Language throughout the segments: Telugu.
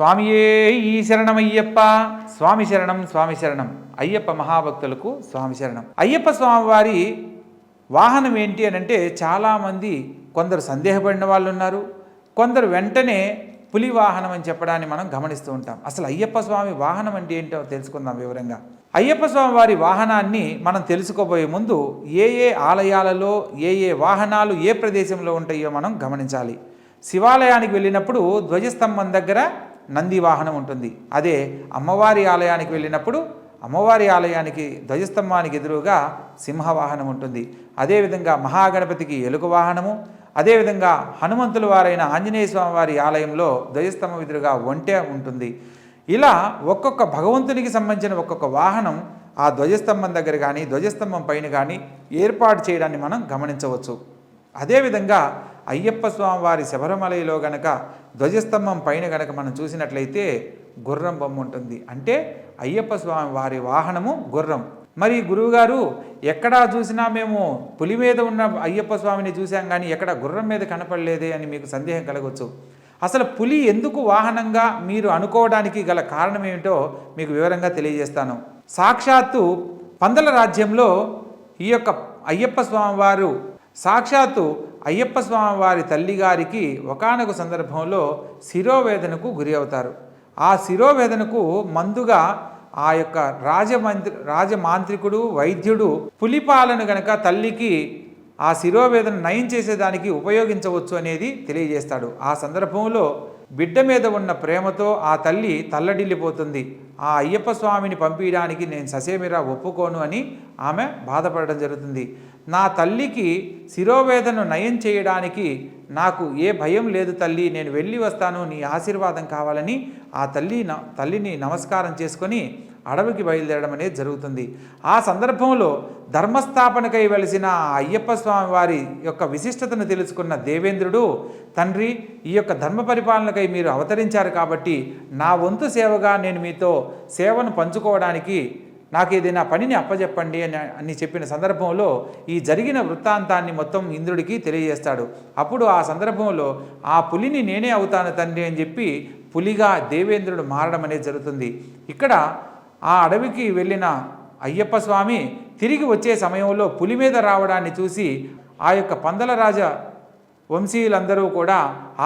స్వామియే ఈ శరణం అయ్యప్ప స్వామి శరణం స్వామి శరణం. అయ్యప్ప మహాభక్తులకు స్వామి శరణం. అయ్యప్ప స్వామి వారి వాహనం ఏంటి అని అంటే చాలామంది కొందరు సందేహపడిన వాళ్ళు ఉన్నారు. కొందరు వెంటనే పులి వాహనం అని చెప్పడాన్ని మనం గమనిస్తూ ఉంటాం. అసలు అయ్యప్ప స్వామి వాహనం అంటే ఏంటో తెలుసుకుందాం వివరంగా. అయ్యప్ప స్వామి వారి వాహనాన్ని మనం తెలుసుకోబోయే ముందు ఏ ఏ ఆలయాలలో ఏ ఏ వాహనాలు ఏ ప్రదేశంలో ఉంటాయో మనం గమనించాలి. శివాలయానికి వెళ్ళినప్పుడు ధ్వజస్తంభం దగ్గర నంది వాహనం ఉంటుంది. అదే అమ్మవారి ఆలయానికి వెళ్ళినప్పుడు అమ్మవారి ఆలయానికి ధ్వజస్తంభానికి ఎదురుగా సింహవాహనం ఉంటుంది. అదేవిధంగా మహాగణపతికి ఎలుక వాహనము అదేవిధంగా హనుమంతుల వారైన ఆంజనేయ స్వామి వారి ఆలయంలో ధ్వజస్తంభం ఎదురుగా ఒంటె ఉంటుంది. ఇలా ఒక్కొక్క భగవంతునికి సంబంధించిన ఒక్కొక్క వాహనం ఆ ధ్వజస్తంభం దగ్గర కానీ ధ్వజస్తంభం పైన కానీ ఏర్పాటు చేయడాన్ని మనం గమనించవచ్చు. అదేవిధంగా అయ్యప్ప స్వామి వారి శబరిమలలో గనక ధ్వజస్తంభం పైన గనక మనం చూసినట్లయితే గుర్రం బొమ్మ ఉంటుంది. అంటే అయ్యప్ప స్వామి వారి వాహనము గుర్రం. మరి గురువుగారు ఎక్కడా చూసినా మేము పులి మీద ఉన్న అయ్యప్ప స్వామిని చూసాం కానీ ఎక్కడ గుర్రం మీద కనపడలేదే అని మీకు సందేహం కలగవచ్చు అసలు పులి ఎందుకు వాహనంగా మీరు అనుకోవడానికి గల కారణం ఏమిటో మీకు వివరంగా తెలియజేస్తాను. సాక్షాత్తు పందల రాజ్యంలో ఈ యొక్క అయ్యప్ప స్వామి వారు సాక్షాత్తు అయ్యప్ప స్వామి వారి తల్లిగారికి ఒకానొక సందర్భంలో శిరోవేదనకు గురి అవుతారు. ఆ శిరోవేదనకు మందుగా ఆ యొక్క రాజమంత్రి రాజమాంత్రికుడు వైద్యుడు పులిపాలను గనక తల్లికి ఆ శిరోవేదన నయం చేసేదానికి ఉపయోగించవచ్చు అనేది తెలియజేస్తాడు. ఆ సందర్భంలో బిడ్డ మీద ఉన్న ప్రేమతో ఆ తల్లి తల్లడిల్లిపోతుంది. ఆ అయ్యప్ప స్వామిని పంపించడానికి నేను ససేమిరా ఒప్పుకోను అని ఆమె బాధపడడం జరుగుతుంది. నా తల్లికి శిరోవేదను నయం చేయడానికి నాకు ఏ భయం లేదు తల్లి నేను వెళ్ళి వస్తాను నీ ఆశీర్వాదం కావాలని ఆ తల్లి న- తల్లిని నమస్కారం చేసుకొని అడవికి బయలుదేరడం అనేది జరుగుతుంది. ఆ సందర్భంలో ధర్మస్థాపనకై వెలిసిన అయ్యప్ప స్వామి వారి యొక్క విశిష్టతను తెలుసుకున్న దేవేంద్రుడు తండ్రి ఈ యొక్క ధర్మ పరిపాలనకై మీరు అవతరించారు కాబట్టి నా వంతు సేవగా నేను మీతో సేవను పంచుకోవడానికి నాకు ఏదైనా పనిని అప్పచెప్పండి అని అని చెప్పిన సందర్భంలో ఈ జరిగిన వృత్తాంతాన్ని మొత్తం ఇంద్రుడికి తెలియజేస్తాడు. అప్పుడు ఆ సందర్భంలో ఆ పులిని నేనే అవుతాను తండ్రి అని చెప్పి పులిగా దేవేంద్రుడు మారడం అనేది జరుగుతుంది. ఇక్కడ ఆ అడవికి వెళ్ళిన అయ్యప్ప స్వామి తిరిగి వచ్చే సమయంలో పులి మీద రావడాన్ని చూసి ఆ యొక్క పందల రాజ వంశీయులందరూ కూడా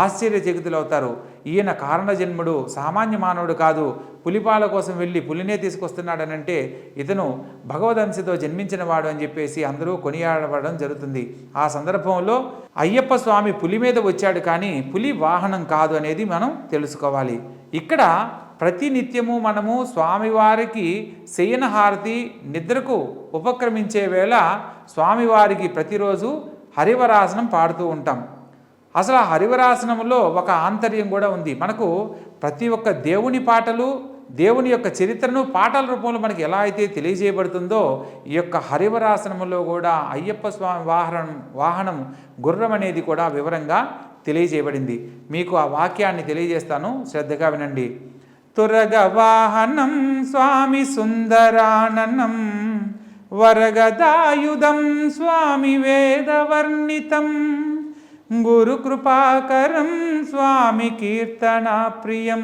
ఆశ్చర్యచకితులవుతారు. ఈయన కారణజన్ముడు సామాన్య మానవుడు కాదు. పులిపాల కోసం వెళ్ళి పులినే తీసుకొస్తున్నాడనంటే ఇతను భగవదంశతో జన్మించినవాడు అని చెప్పేసి అందరూ కొనియాడబడడం జరుగుతుంది. ఆ సందర్భంలో అయ్యప్ప స్వామి పులి మీద వచ్చాడు కానీ పులి వాహనం కాదు అనేది మనం తెలుసుకోవాలి. ఇక్కడ ప్రతినిత్యము మనము స్వామివారికి శయనహారతి నిద్రకు ఉపక్రమించే వేళ స్వామివారికి ప్రతిరోజు హరివరాసనం పాడుతూ ఉంటాం. అసలు ఆ హరివరాసనంలో ఒక ఆంతర్యం కూడా ఉంది. మనకు ప్రతి ఒక్క దేవుని పాటలు దేవుని యొక్క చరిత్రను పాటల రూపంలో మనకి ఎలా అయితే తెలియజేయబడుతుందో ఈ యొక్క హరివరాసనంలో కూడా అయ్యప్ప స్వామి వాహనం వాహనం గుర్రం అనేది కూడా వివరంగా తెలియజేయబడింది. మీకు ఆ వాక్యాన్ని తెలియజేస్తాను. శ్రద్ధగా వినండి. తురగవాహనం స్వామి సుందరాననం వరగదాయుధం స్వామి వేదవర్ణితం. గురుకృపాకరం స్వామి కీర్తన ప్రియం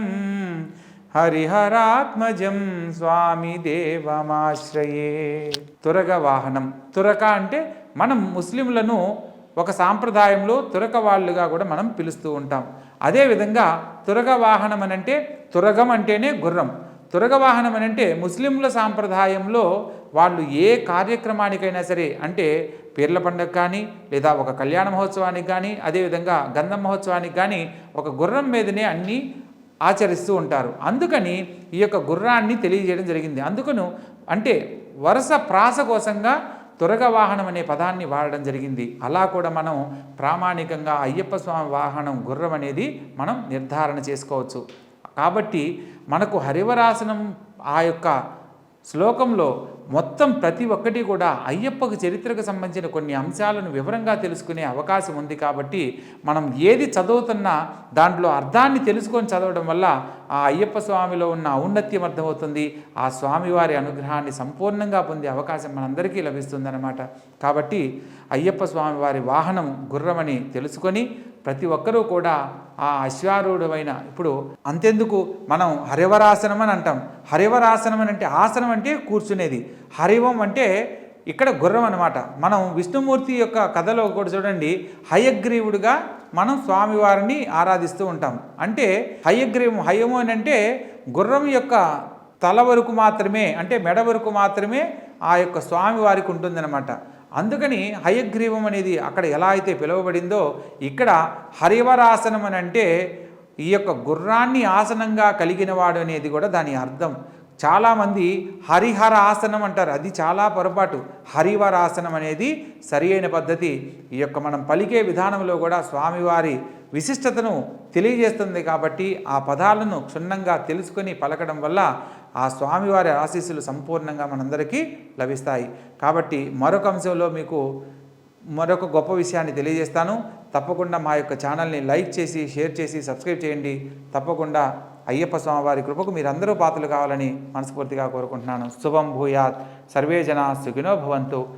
హరిహరాత్మజం స్వామి దేవమాశ్రయే. తురగ వాహనం తురక అంటే మనం ముస్లింలను ఒక సాంప్రదాయంలో తురక వాళ్ళుగా కూడా మనం పిలుస్తూ ఉంటాం. అదేవిధంగా తురగ వాహనం అని అంటే తురగం అంటేనే గుర్రం. తురగ వాహనం అని అంటే ముస్లింల సాంప్రదాయంలో వాళ్ళు ఏ కార్యక్రమానికైనా సరే అంటే పీర్ల పండుగ కానీ లేదా ఒక కళ్యాణ మహోత్సవానికి కానీ అదేవిధంగా గంధం మహోత్సవానికి కానీ ఒక గుర్రం మీదనే అన్నీ ఆచరిస్తూ ఉంటారు. అందుకని ఈ యొక్క గుర్రాన్ని తెలియజేయడం జరిగింది. అందుకను అంటే వరుస ప్రాస కోసంగా త్వరగ వాహనం అనే పదాన్ని వాడడం జరిగింది. అలా కూడా మనం ప్రామాణికంగా అయ్యప్ప స్వామి వాహనం గుర్రం అనేది మనం నిర్ధారణ చేసుకోవచ్చు. కాబట్టి మనకు హరివరాసనం ఆ యొక్క శ్లోకంలో మొత్తం ప్రతి ఒక్కటి కూడా అయ్యప్పకు చరిత్రకు సంబంధించిన కొన్ని అంశాలను వివరంగా తెలుసుకునే అవకాశం ఉంది కాబట్టి మనం ఏది చదువుతున్నా దాంట్లో అర్థాన్ని తెలుసుకొని చదవడం వల్ల ఆ అయ్యప్ప స్వామిలో ఉన్న ఔన్నత్యం అర్థమవుతుంది. ఆ స్వామివారి అనుగ్రహాన్ని సంపూర్ణంగా పొందే అవకాశం మనందరికీ లభిస్తుందన్నమాట. కాబట్టి అయ్యప్ప స్వామి వారి వాహనం గుర్రమని తెలుసుకొని ప్రతి ఒక్కరూ కూడా ఆ అశ్వారూఢమైన ఇప్పుడు అంతెందుకు మనం హరివరాసనం అని అంటాం. హరివరాసనం అని అంటే ఆసనం అంటే కూర్చునేది. హరివం అంటే ఇక్కడ గుర్రం అనమాట మనం విష్ణుమూర్తి యొక్క కథలో కూడా చూడండి హయగ్రీవుడిగా మనం స్వామివారిని ఆరాధిస్తూ ఉంటాం. అంటే హయగ్రీవం హయము అని అంటే గుర్రం యొక్క తల వరకు మాత్రమే అంటే మెడ వరకు మాత్రమే ఆ యొక్క స్వామివారికి ఉంటుందన్నమాట. అందుకని హయగ్రీవం అనేది అక్కడ ఎలా అయితే పిలువబడిందో ఇక్కడ హరివరాసనం అని అంటే ఈ యొక్క గుర్రాన్ని ఆసనంగా కలిగినవాడు అనేది కూడా దాని అర్థం. చాలామంది హరిహర ఆసనం అంటారు. అది చాలా పొరపాటు. హరివరాసనం అనేది సరి అయిన పద్ధతి. ఈ యొక్క మనం పలికే విధానంలో కూడా స్వామివారి విశిష్టతను తెలియజేస్తుంది కాబట్టి ఆ పదాలను క్షుణ్ణంగా తెలుసుకొని పలకడం వల్ల ఆ స్వామివారి ఆశీస్సులు సంపూర్ణంగా మనందరికీ లభిస్తాయి. కాబట్టి మరొక అంశంలో మీకు మరొక గొప్ప విషయాన్ని తెలియజేస్తాను. తప్పకుండా మా యొక్క ఛానల్ని లైక్ చేసి షేర్ చేసి సబ్స్క్రైబ్ చేయండి. తప్పకుండా అయ్యప్ప స్వామివారి కృపకు మీరందరూ పాత్రలు కావాలని మనస్ఫూర్తిగా కోరుకుంటున్నాను. శుభం భూయాత్. సర్వే జనా సుఖినో భవంతు.